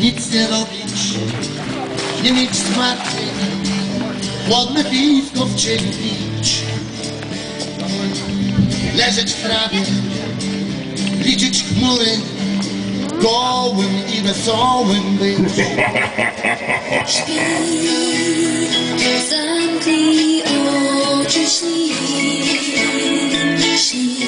Nic nie robić, nie mieć zmartwień, chłodne piwko w cieniu pić. Leżeć w trawie, liczyć chmury, gołym i wesołym być. Śpi, zamknij oczy, śni, śni.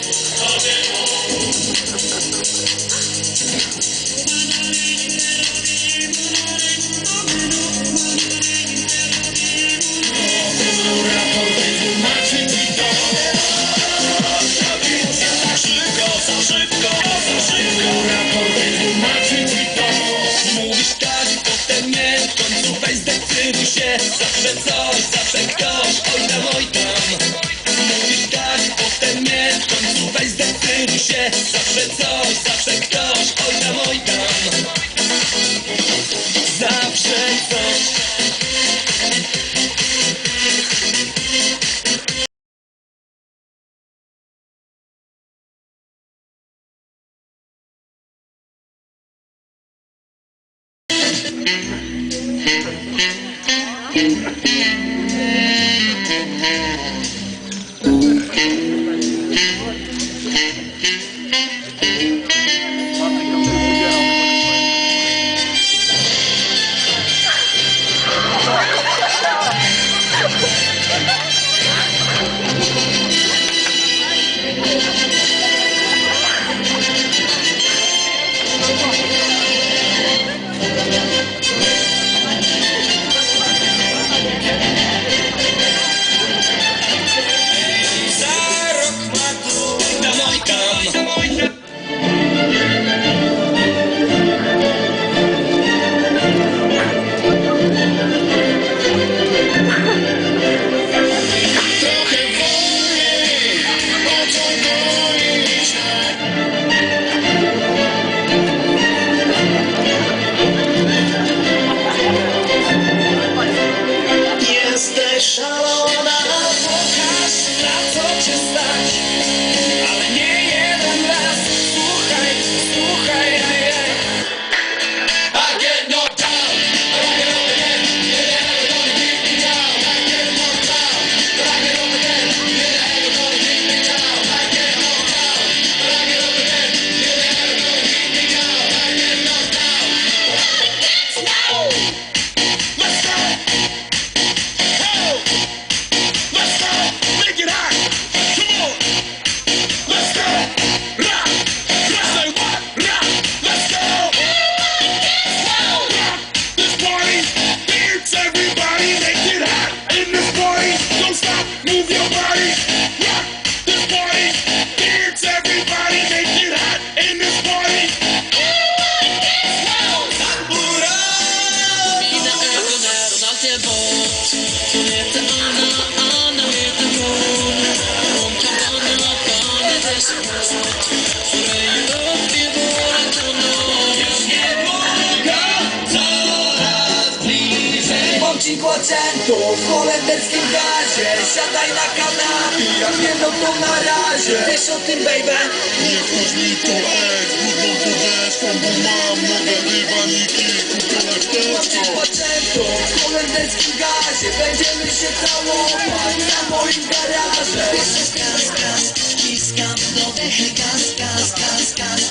dzieci płaczętu W holenderskim gazie. Siadaj na kanapie Ja pierdolę no to na razie. Wiesz o tym baby? Nie chodź mi tu ex Brudną tu deszką Bo mam nowe dywaniki Kupione w teczko płaczętu W holenderskim gazie. Będziemy się całować Na moim garażem Wiesz o gaz, gaz Ciskam nowy gaz, gaz, gaz, gaz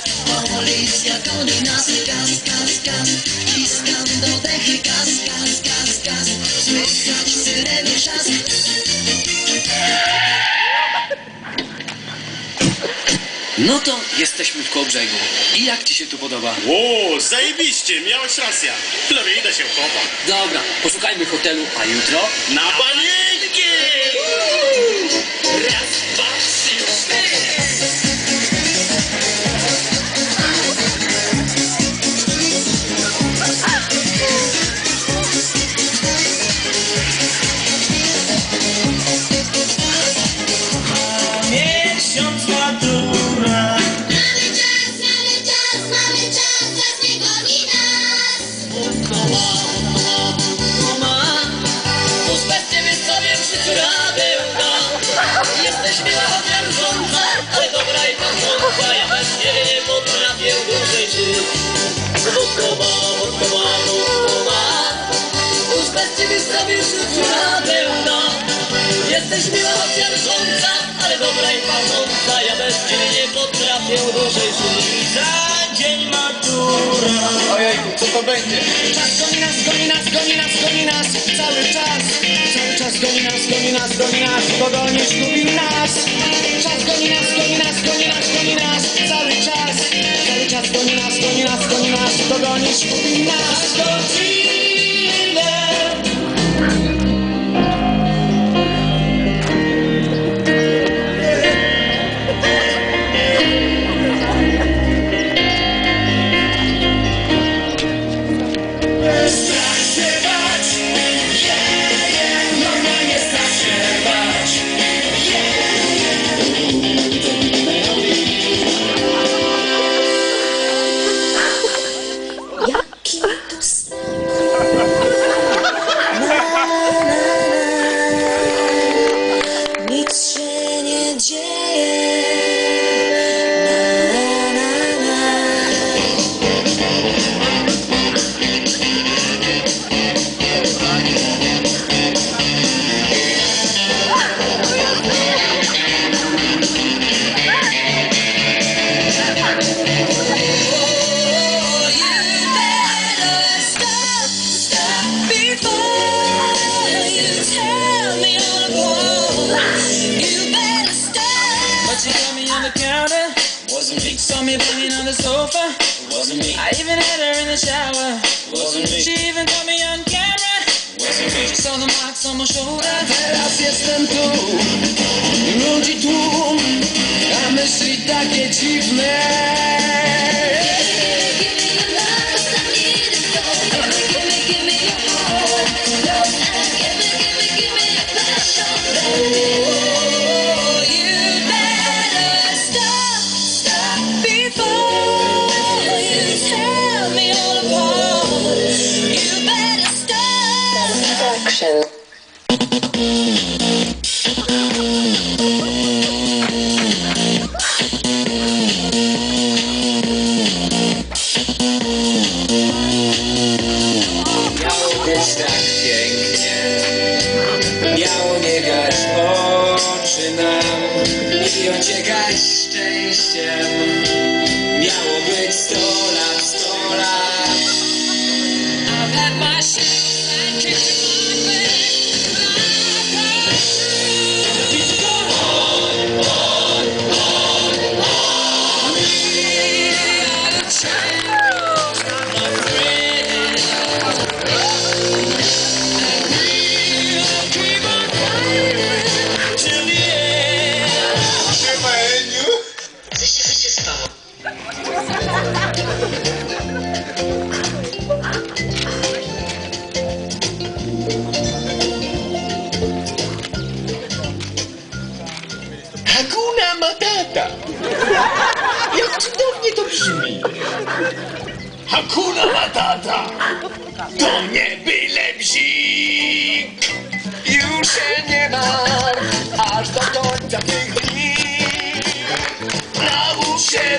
Policja goni nas Gaz, gaz, gaz Ciskam do dechy gaz No to jesteśmy w Kołbrzegu. I jak ci się tu podoba? O, zajebiście, miałeś rację. Lepiej idę się kopać. Dobra, poszukajmy hotelu, a jutro... Na panienki! Jesteś miła wierząca, ale dobra i patrząca. Ja bez ciebie nie potrafię dłużej żyć. Za dzień matura Ojejku, co to będzie? Czas goni nas, goni nas, goni nas, goni nas Cały czas, cały czas goni nas, goni nas, goni nas Dogonisz, gubi nas Czas goni nas, nas Dogonisz, gubi nas the counter. Wasn't me. Saw me banging on the sofa. Wasn't me. I even had her in the shower. Wasn't me. She even caught me on camera. Wasn't me. She saw the marks on my shoulder. Teraz jestem tu. Ludzi tłum. A myśli takie dziwne. Miało być tak pięknie Miało biegać oczy nam I ociekać szczęściem. Miało być sto To nie byle bzik. Już się nie ma Aż do końca tych dni. Naucz się